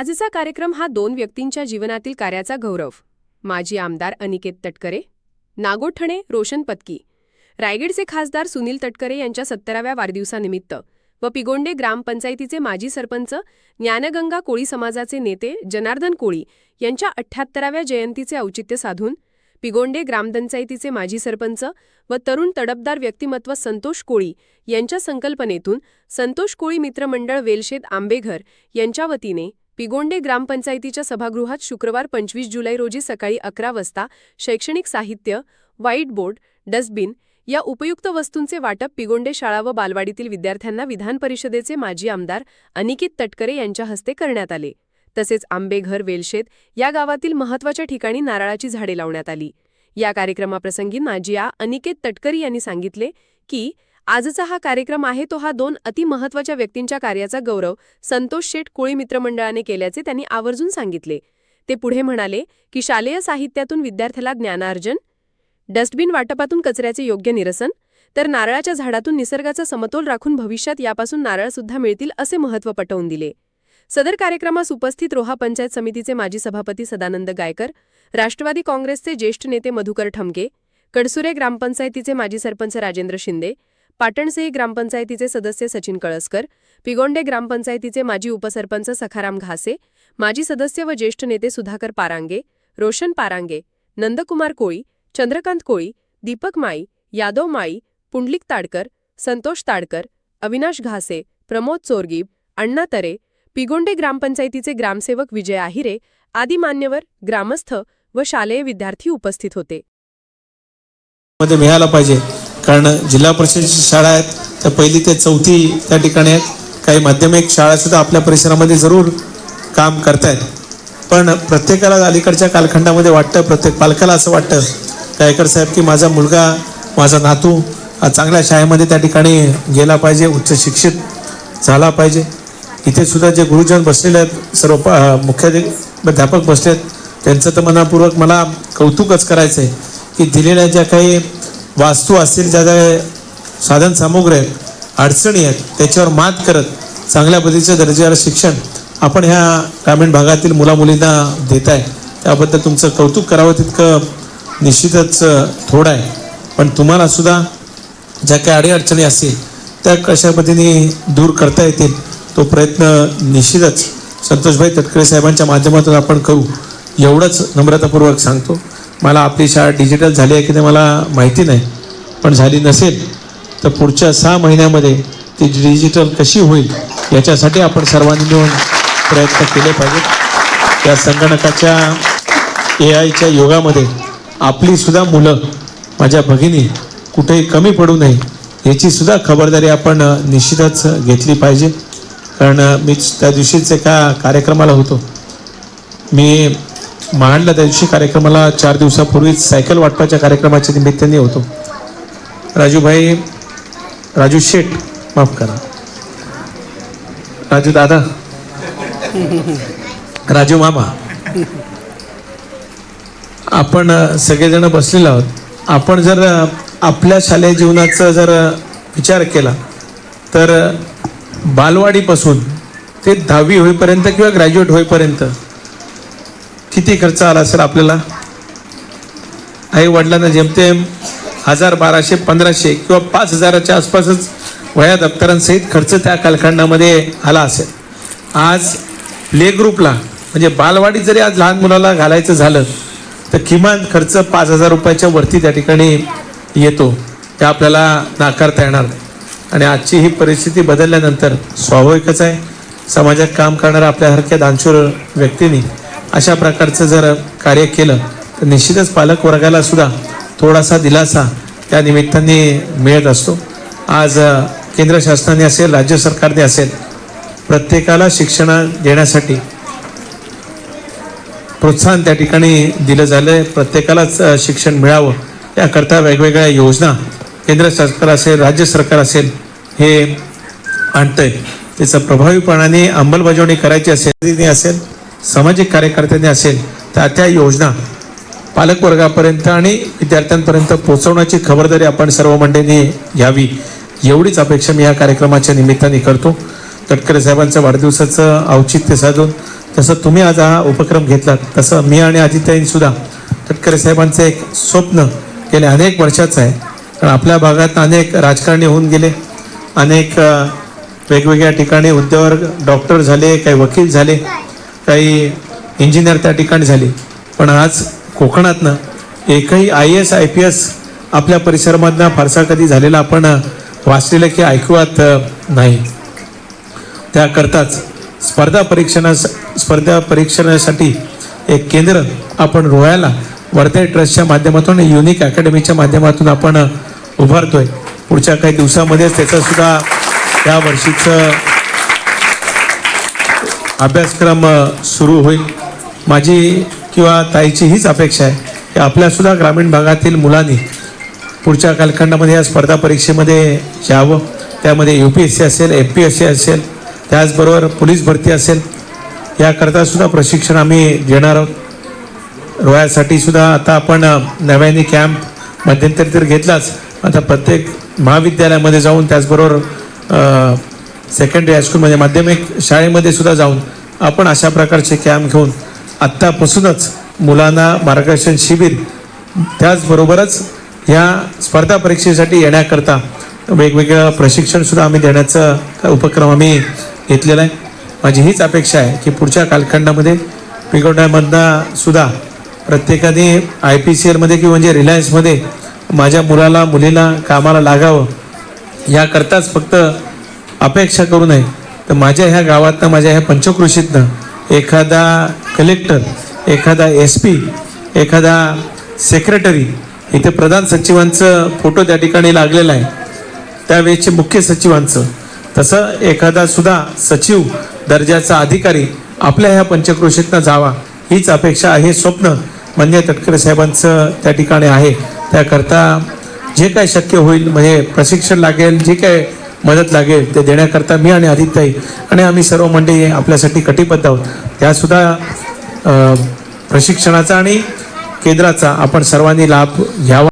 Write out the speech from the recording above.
आजचा कार्यक्रम हा दोन व्यक्तींच्या जीवनातील कार्याचा गौरव. माजी आमदार अनिकेत तटकरे नागोठणे रोशन पत्की रायगडचे खासदार सुनील तटकरे यांच्या सत्तराव्या वाढदिवसानिमित्त व पिगोंडे ग्रामपंचायतीचे माजी सरपंच ज्ञानगंगा कोळी समाजाचे नेते जनार्दन कोळी यांच्या अठ्ठ्याहत्तराव्या जयंतीचे औचित्य साधून पिगोंडे ग्रामपंचायतीचे माजी सरपंच व तरुण तडपदार व्यक्तिमत्व संतोष कोळी यांच्या संकल्पनेतून संतोष कोळी मित्रमंडळ वेलशेत आंबेघर यांच्या वतीने पिगोंडे ग्रामपंचायतीच्या सभागृहात शुक्रवार पंचवीस जुलै रोजी सकाळी अकरा वाजता शैक्षणिक साहित्य व्हाईट बोर्ड डस्टबिन या उपयुक्त वस्तूंचे वाटप पिगोंडे शाळा व बालवाडीतील विद्यार्थ्यांना विधान परिषदेचे माजी आमदार अनिकेत तटकरे यांच्या हस्ते करण्यात आले. तसेच आंबेघर वेलशेत या गावातील महत्त्वाच्या ठिकाणी नारळाची झाडे लावण्यात आली. या कार्यक्रमाप्रसंगी नाजिया अनिकेत तटकरी यांनी सांगितले की आजचा हा कार्यक्रम आहे तो हा दोन अतिमहत्वाच्या व्यक्तींच्या कार्याचा गौरव संतोष शेठ कोळी मित्रमंडळाने केल्याचे त्यांनी आवर्जून सांगितले. ते पुढे म्हणाले की शालेय साहित्यातून विद्यार्थ्याला ज्ञानार्जन डस्टबिन वाटपातून कचऱ्याचे योग्य निरसन तर नारळाच्या झाडातून निसर्गाचा समतोल राखून भविष्यात यापासून नारळसुद्धा मिळतील असे महत्त्व पटवून दिले. सदर कार्यक्रमास उपस्थित रोहा पंचायत समितीचे माजी सभापती सदानंद गायकर राष्ट्रवादी काँग्रेसचे ज्येष्ठ नेते मधुकर ठमके कडसुरे ग्रामपंचायतीचे माजी सरपंच राजेंद्र शिंदे पाटणसेही ग्रामपंचायतीचे सदस्य सचिन कळसकर पिगोंडे ग्रामपंचायतीचे माजी उपसरपंच सखाराम घासे माजी सदस्य व ज्येष्ठ नेते सुधाकर पारांगे रोशन पारांगे नंदकुमार कोळी चंद्रकांत कोळी दीपक माई यादव माई पुंडलिक ताडकर संतोष ताडकर अविनाश घासे प्रमोद चोरगीब अण्णा तरे पिगोंडे ग्रामपंचायतीचे ग्रामसेवक विजय आहिरे आदी मान्यवर ग्रामस्थ व शालेय विद्यार्थी उपस्थित होते. मध्ये मिळाला पाहिजे. कारण जिल्हा परिषदेची शाळा आहेत त्या पहिली ते चौथी त्या ठिकाणी आहेत. काही माध्यमिक शाळा सुद्धा आपल्या परिसरामध्ये जरूर काम करतायत. पण प्रत्येकाला अलीकडच्या कालखंडामध्ये वाटतं प्रत्येक पालकाला असं वाटतं गायकर साहेब की माझा मुलगा माझा नातू चांगल्या शाळेमध्ये त्या ठिकाणी गेला पाहिजे उच्च शिक्षित झाला पाहिजे. इथे सुद्धा जे गुरुजन बसलेले आहेत सर्व प- मुख्याध्यापक बसले आहेत त्यांचं तर मनापूर्वक मला कौतुकच करायचं आहे की दिलेल्या ज्या काही वास्तू असतील ज्या ज्या साधन सामुग्री आहेत अडचणी आहेत त्याच्यावर मात करत चांगल्या पद्धतीचं दर्जेदार शिक्षण आपण ह्या ग्रामीण भागातील मुलामुलींना देत आहे. त्याबद्दल तुमचं कौतुक करावं तितकं निश्चितच थोडं आहे. पण तुम्हाला सुद्धा ज्या काही अडीअडचणी असतील त्या कशा पद्धतीने दूर करता येतील तो प्रयत्न निश्चितच संतोषभाई तटकरे साहेबांच्या माध्यमातून आपण करू. एवढंच नम्रतापूर्वक सांगतो. मला आपली शाळा डिजिटल झाली आहे की नाही मला माहिती नाही पण झाली नसेल तर पुढच्या सहा महिन्यामध्ये ती डिजिटल कशी होईल याच्यासाठी आपण सर्वांनी मिळून प्रयत्न केले पाहिजेत. त्या संगणकाच्या ए आयच्या युगामध्ये आपलीसुद्धा मुलं माझ्या भगिनी कुठेही कमी पडू नये याचीसुद्धा खबरदारी आपण निश्चितच घेतली पाहिजे. कारण मी त्या दिवशीच एका कार्यक्रमाला होतो. मी महाडला त्या दिवशी कार्यक्रमाला चार दिवसापूर्वीच सायकल वाटपाच्या कार्यक्रमाच्या निमित्ताने होतो. राजूभाई राजू शेठ माफ करा. राजू दादा राजू मामा. आपण सगळेजण बसलेलो आहोत. आपण जर आपल्या शालेय जीवनाचा जर विचार केला तर बालवाडीपासून ते दहावी होईपर्यंत किंवा ग्रॅज्युएट होईपर्यंत किती खर्च आला असेल आपल्याला? आई वडिलांना जेमतेम हजार बाराशे पंधराशे किंवा पाच हजाराच्या आसपासच वया दप्तरांसहित खर्च त्या कालखंडामध्ये आला असेल. आज प्ले ग्रुपला म्हणजे बालवाडी जरी आज लहान मुलाला घालायचं झालं तर किमान खर्च पाच हजार रुपयाच्या वरती त्या ठिकाणी येतो. ते आपल्याला नाकारता येणार नाही. आणि आजची ही परिस्थिती बदलल्यानंतर स्वाभाविकच आहे. समाजात काम करणाऱ्या आपल्यासारख्या दानशूर व्यक्तींनी अशा प्रकारचं जर कार्य केलं तर निश्चितच पालक वर्गाला सुद्धा थोडासा दिलासा त्या निमित्ताने मिळत असतो. आज केंद्र शासनाने असेल राज्य सरकारने असेल प्रत्येकाला शिक्षण देण्यासाठी प्रोत्साहन त्या ठिकाणी दिलं झालं आहे प्रत्येकालाच शिक्षण मिळावं याकरता वेगवेगळ्या योजना केंद्र सरकार असेल राज्य सरकार असेल हे आणतंय. त्याचं प्रभावीपणाने अंमलबजावणी करायची असेल असेल सामाजिक कार्यकर्त्यांनी असेल तर त्या योजना पालकवर्गापर्यंत आणि विद्यार्थ्यांपर्यंत पोहोचवण्याची खबरदारी आपण सर्व मंडळींनी घ्यावी एवढीच अपेक्षा मी या कार्यक्रमाच्या निमित्ताने करतो. तटकरे साहेबांचं वाढदिवसाचं औचित्य साधून जसं तुम्ही आज हा उपक्रम घेतलात तसं मी आणि आदित्ययन सुद्धा तटकरे साहेबांचं एक स्वप्न गेले अनेक वर्षाचं आहे. कारण आपल्या भागात अनेक राजकारणी होऊन गेले अनेक वेगवेगळ्या ठिकाणी उद्योग डॉक्टर झाले काही वकील झाले काही इंजिनियर त्या ठिकाणी झाले. पण आज कोकणातनं एकही I S I P S आपल्या परिसरामधनं फारसा कधी झालेला आपण वाचलेलं की ऐकवत नाही. त्याकरताच स्पर्धा परीक्षणा स्पर्धा परीक्षणासाठी एक केंद्र आपण रोयाला वर्धे ट्रस्टच्या माध्यमातून युनिक अकॅडमीच्या माध्यमातून आपण उभारतोय. पुढच्या काही दिवसामध्येच त्याचं सुद्धा या वर्षीचं अभ्यासक्रम सुरू होईल. माझी किंवा ताईची हीच अपेक्षा आहे की आपल्यासुद्धा ग्रामीण भागातील मुलांनी पुढच्या कालखंडामध्ये या स्पर्धा परीक्षेमध्ये यावं. त्यामध्ये यू पी एस सी असेल एम पी एस सी असेल त्याचबरोबर पोलीस भरती असेल. याकरतासुद्धा प्रशिक्षण आम्ही देणार आहोत. रोयासाठी सुद्धा आता आपण नव्याने कॅम्प मध्यंतरी तर घेतलाच. आता प्रत्येक महाविद्यालयामध्ये जाऊन त्याचबरोबर सेकंडरी हायस्कूलमध्ये माध्यमिक शाळेमध्ये सुद्धा जाऊन आपण अशा प्रकारचे कॅम्प घेऊन आत्तापासूनच मुलांना मार्गदर्शन शिबिर त्याचबरोबरच ह्या स्पर्धा परीक्षेसाठी येण्याकरता वेगवेगळं प्रशिक्षणसुद्धा आम्ही देण्याचा उपक्रम आम्ही घेतलेला आहे. माझी हीच अपेक्षा आहे की पुढच्या कालखंडामध्ये पिगोड्यामधनं सुद्धा प्रत्येकाने आय पी सी एलमध्ये किंवा म्हणजे रिलायन्समध्ये माझ्या मुलाला मुलीला कामाला लागावं याकरताच फक्त अपेक्षा करू नये. तर माझ्या ह्या गावातनं माझ्या ह्या पंचकृषीतनं एखादा कलेक्टर एखादा एस पी एखादा सेक्रेटरी इथे प्रधान सचिवांचं फोटो त्या ठिकाणी लागलेला आहे. त्यावेळेचे मुख्य सचिवांचं. तसं एखादा सुद्धा सचिव दर्जाचा अधिकारी आपल्या ह्या पंचकृषीतनं जावा हीच अपेक्षा आहे स्वप्न म्हणजे तटकरे साहेबांचं त्या ठिकाणी आहे. त्याकरता जे काय शक्य होईल म्हणजे प्रशिक्षण लागेल जे काय मदत लागेल ते देण्याकरता मी आणि आदित्यई आणि आम्ही सर्व मंडळी आपल्यासाठी कटिबद्ध आहोत. त्यासुद्धा प्रशिक्षणाचा आणि केंद्राचा आपण सर्वांनी लाभ घ्यावा.